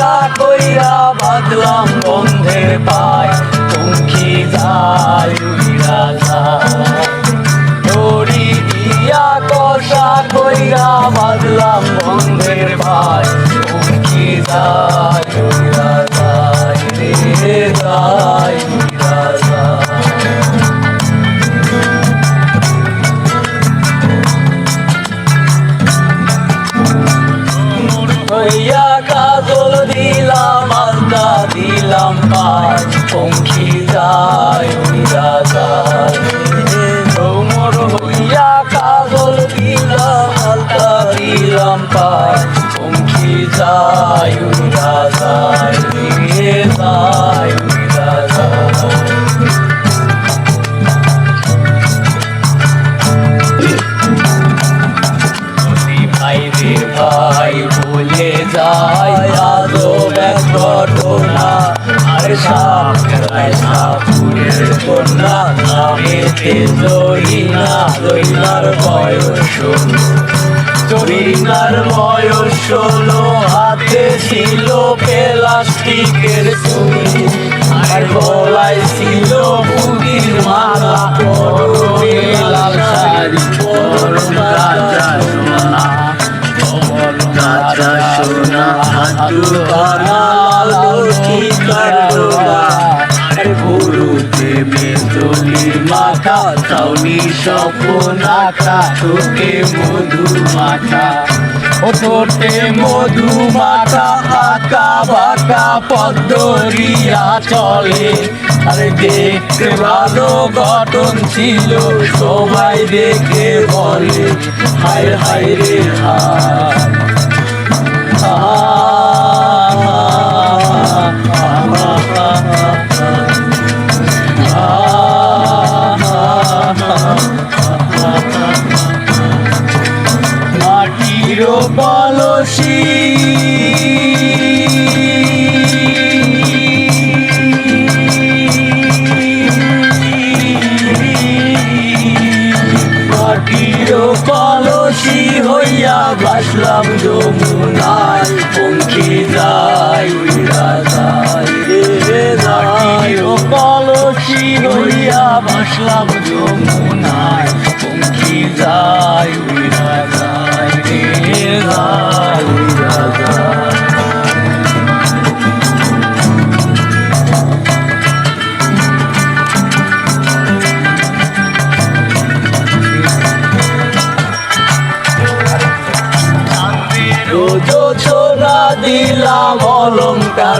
কইরা কইরা বাঁধলাম বন্ধের পায় পঙ্খি যায় উড়া যায় দিয়া কষা কইরা বাঁধলাম পায় যায় যায় রে যায় ভ্রমর হইয়া কাজল দিলাম আলতা দিলাম পায় পঙ্খী যায় উইরা যায় রে যায় উইরা যায়। যদি ভাই বলে যায়, আজও এক ঘটনা আর সাপ। কন্যা নামেতে জরিনা জরিনার বয়স জরিনার বয়স ষোলো, হাতে ছিল প্লাস্টিকের চুরি আর গলায় ছিল বুদির মালা, পরনে লাল শাড়ি, পরন রাজা সোনা, পরন রাজা সোনা হাতু কানা লাল ঠিকার ডোলা চাউনি স্বপ্নাকা ঠোঁটে মধু মাথা ও ঠোঁটে মধু মাথা আঁকা বাঁকা পদ্মরিয়া চলে। আরে দেখতে ভালো গঠন ছিল, সবাই দেখে বলে, হায় হায় রে হায়। বাসলাম যমুনায় পঙ্খী যায় উইরা যায় রে মাটির কলসি হইয়া বাসলাম দিলাম অলঙ্কার